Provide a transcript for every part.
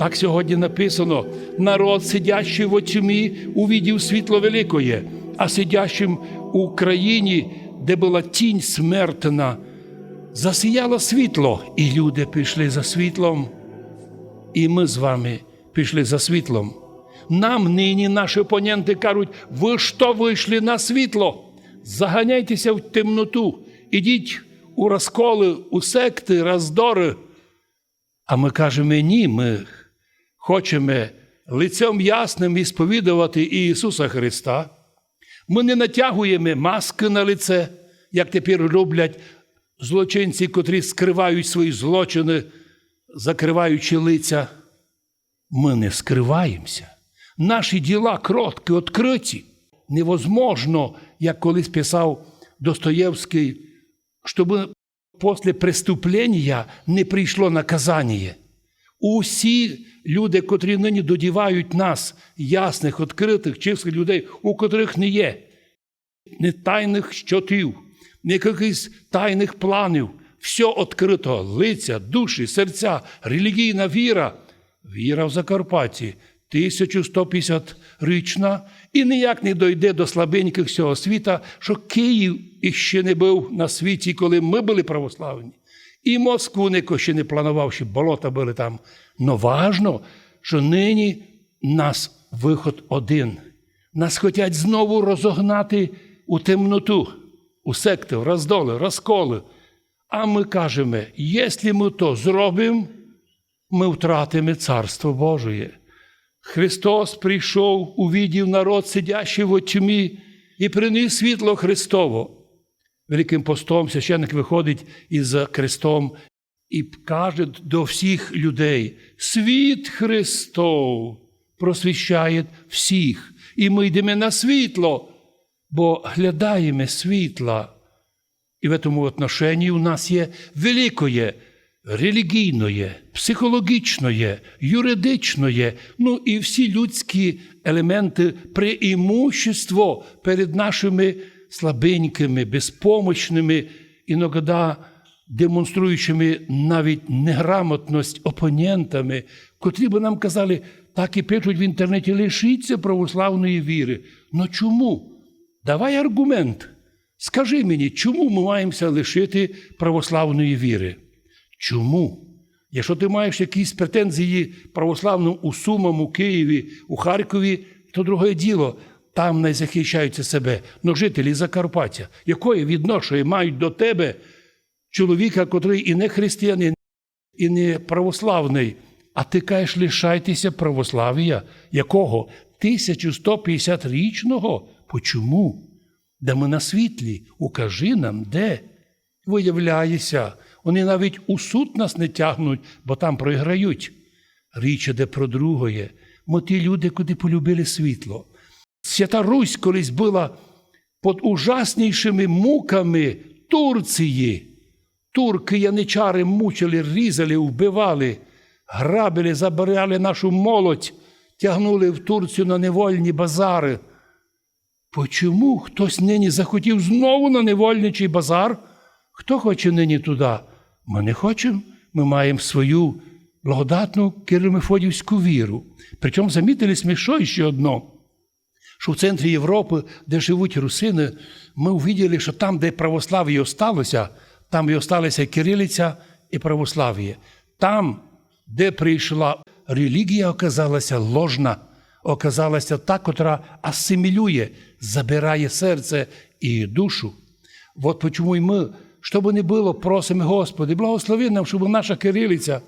Так сьогодні написано: народ, сидящий в тьмі, увидів світло великое, а сидящим у країні, де була тінь смертна, засіяло світло, і люди пішли за світлом. І ми з вами пішли за світлом. Нам нині наші опоненти кажуть, ви що вийшли на світло? Заганяйтеся в темноту, ідіть у розколи, у секти, роздори. А ми кажемо, ні, ми хочемо лицем ясним ісповідувати Ісуса Христа. Ми не натягуємо маски на лице, як тепер роблять злочинці, котрі скривають свої злочини, закриваючи лиця. Ми не скриваємося. Наші діла кроткі, відкриті. Невозможно, як колись писав Достоєвський, щоб після преступлення не прийшло наказання. Усі люди, котрі нині додівають нас, ясних, відкритих, чистих людей, у котрих не є не тайних щотів, не якихось тайних планів. Все відкрито, лиця, душі, серця, релігійна віра. Віра в Закарпатті 1150-річна і ніяк не дойде до слабеньких всього світа, що Київ іще не був на світі, коли ми були православні. І Москву ніхто ще не планував, щоб болота були там. Но важно, що нині нас виход один. Нас хочуть знову розогнати у темноту, у секти, роздоли, розколи. А ми кажемо, якщо ми то зробимо, ми втратимо Царство Божие. Христос прийшов, увидів народ, сидящий в тьмі, і приніс світло Христово. Великим постом священник виходить із крестом і каже до всіх людей: світ Христов просвіщає всіх, і ми йдемо на світло, бо глядаємо світла. І в цьому отношенні у нас є великое релігійне, психологічне, юридичне, ну і всі людські елементи преимущество перед нашими слабенькими, безпомощними, іноді демонструючими навіть неграмотність опонентами, котрі би нам казали, так і пишуть в інтернеті, лишіться православної віри. Ну чому? Давай аргумент. Скажи мені, чому ми маємося лишити православної віри? Чому? Якщо ти маєш якісь претензії православну у Сумам, у Києві, у Харкові, то друге діло, там не захищаються себе. Но жителі Закарпаття, якої відношення мають до тебе чоловіка, котрий і не християнин, і не православний, а ти кажеш, лишайтеся православ'я, якого? 1150-річного? Почому? Де ми на світлі? Укажи нам, де? Виявляється, вони навіть у суд нас не тягнуть, бо там програють. Річ іде про другое. Ми ті люди, куди полюбили світло. Свята Русь колись була під ужаснішими муками Турції. Турки яничари мучили, різали, вбивали, грабили, забирали нашу молодь, тягнули в Турцію на невольні базари. Почому хтось нині захотів знову на невольничий базар? Хто хоче нині туди? Ми не хочемо. Ми маємо свою благодатну киримефодівську віру. Причому замітили смішо ще одно, що в центрі Європи, де живуть русини, ми увиділи, що там, де православ'я осталося, там і осталися кирилиця і православ'я. Там, де прийшла релігія, оказалася ложна, оказалася та, котра асимілює, забирає серце і душу. От чому і ми, що би не було, просимо Господи, благослови нам, щоб наша кирилиця,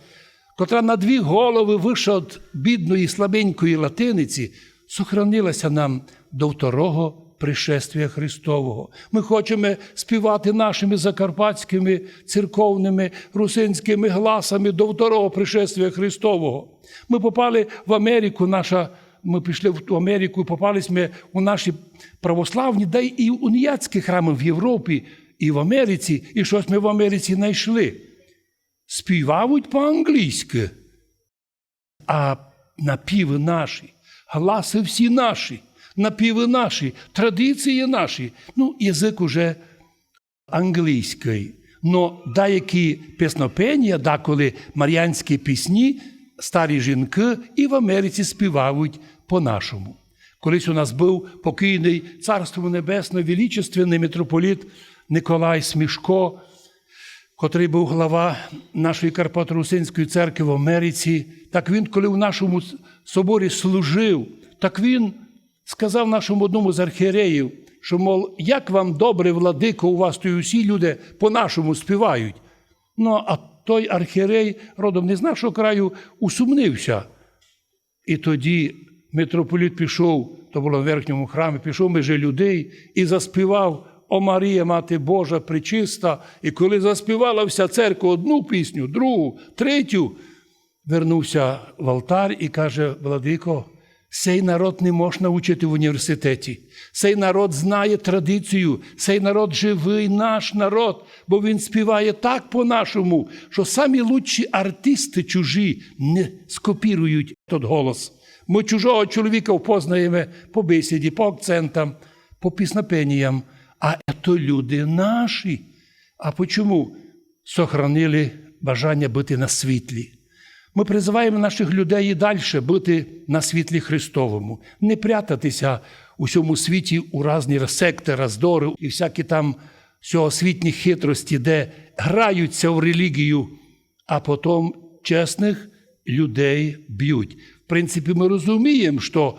котра на дві голови вища від бідної слабенької латиниці, сохранилася нам до второго пришествия Христового. Ми хочемо співати нашими закарпатськими церковними русинськими гласами до второго пришествия Христового. Ми попали в Америку, наша. Ми пішли в Америку і попались ми у наші православні, да і уніяцькі храми в Європі, і в Америці, і щось ми в Америці знайшли. Співають по-англійськи, а напіви наші, гласи всі наші, напіви наші, традиції наші. Ну, язик уже англійський. Но деякі піснопення, деколи мар'янські пісні старі жінки і в Америці співають по-нашому. Колись у нас був покійний царство небесне, величественний митрополіт Николай Смішко, котрий був глава нашої Карпато-Русинської церкви в Америці. Так він, коли в нашому соборі служив, так він сказав нашому одному з архієреїв, що, мов, як вам добре, владико, у вас то й усі люди по-нашому співають. Ну, а той архієрей родом не з нашого краю усумнився. І тоді митрополіт пішов, то було в верхньому храмі, пішов межи людей і заспівав О Марія, Мати Божа, причиста. І коли заспівала вся церква одну пісню, другу, третю, вернувся в алтар і каже: Владико, цей народ не можна вчити в університеті. Цей народ знає традицію, цей народ живий наш народ, бо він співає так по-нашому, що самі лучші артисти чужі не скопірують той голос. Ми чужого чоловіка впознаємо по бесіді, по акцентам, по піснопеніям, а це люди наші. А чому сохранили бажання бути на світлі? Ми призиваємо наших людей і далі бути на світлі Христовому, не прятатися у цьому світі у різні секти, роздори і всякі там всьогосвітні хитрості, де граються в релігію, а потім чесних людей б'ють. В принципі, ми розуміємо, що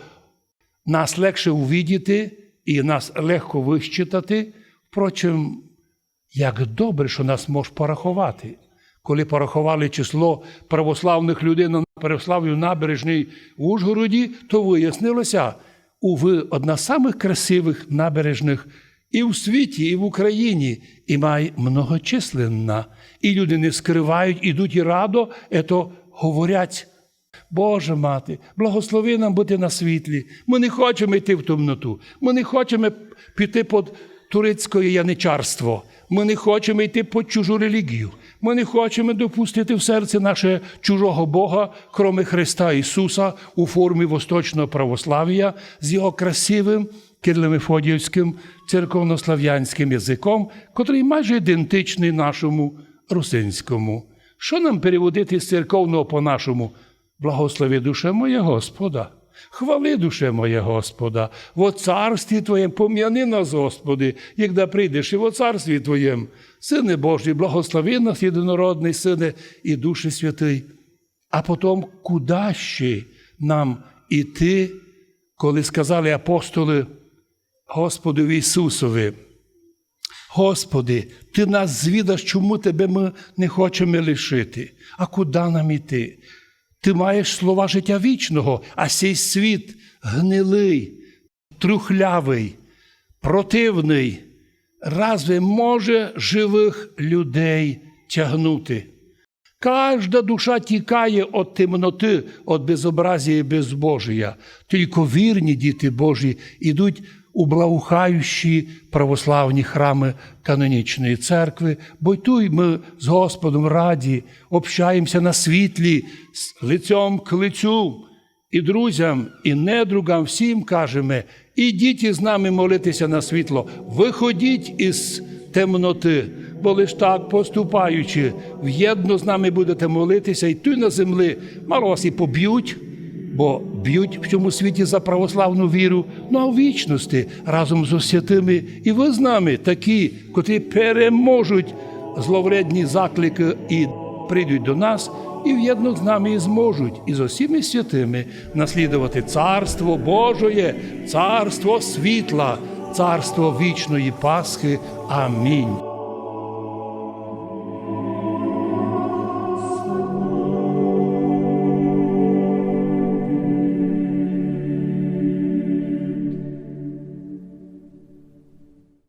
нас легше увидіти і нас легко вищитати. Впрочем, як добре, що нас може порахувати. Коли порахували число православних людей на Переслав'ю набережній в Ужгороді, то вияснилося, уви, одна з самих красивих набережних і в світі, і в Україні, і має многочисленна. І люди не скривають, ідуть і радо, ето говорять. Боже мати, благослови нам бути на світлі. Ми не хочемо йти в темноту. Ми не хочемо піти під турецьке яничарство. Ми не хочемо йти під чужу релігію. Ми не хочемо допустити в серце наше чужого Бога, кроме Христа Ісуса, у формі восточного православ'я з його красивим кирло-мефодіївським церковнослав'янським язиком, котрий майже ідентичний нашому русинському. Що нам переводити з церковного по-нашому? Благослови душе моє Господа. Хвали душе моє Господа, во царстві Твоєм пом'яни нас, Господи, як прийдеш і во царстві Твоєм, Сине Божий, благослови нас, єдинородний Сине і Душі Святий. А потім, куди ще нам іти, коли сказали апостоли Господу Ісусові, Господи, Ти нас звідаш, чому Тебе ми не хочемо лишити, а куди нам іти? Ти маєш слова життя вічного, а цей світ гнилий, трухлявий, противний, разве може живих людей тягнути? Кожна душа тікає від темноти, від безобразія і безбожія. Тільки вірні діти Божі йдуть у благоухаючі православні храми канонічної церкви, бо й тут ми з Господом раді общаємося на світлі з лицем к лицю. І друзям, і недругам. Всім кажемо, ідіть з нами молитися на світло, виходіть із темноти, бо лиш так, поступаючи, в'єдно з нами будете молитися, і тут на землі мало і поб'ють, бо б'ють в цьому світі за православну віру, ну а в вічності разом з святими, і ви з нами такі, котрі переможуть зловредні заклики і прийдуть до нас. І в'єдно з нами і зможуть і з усіми святими наслідувати царство Божоє, царство світла, царство вічної Пасхи. Амінь.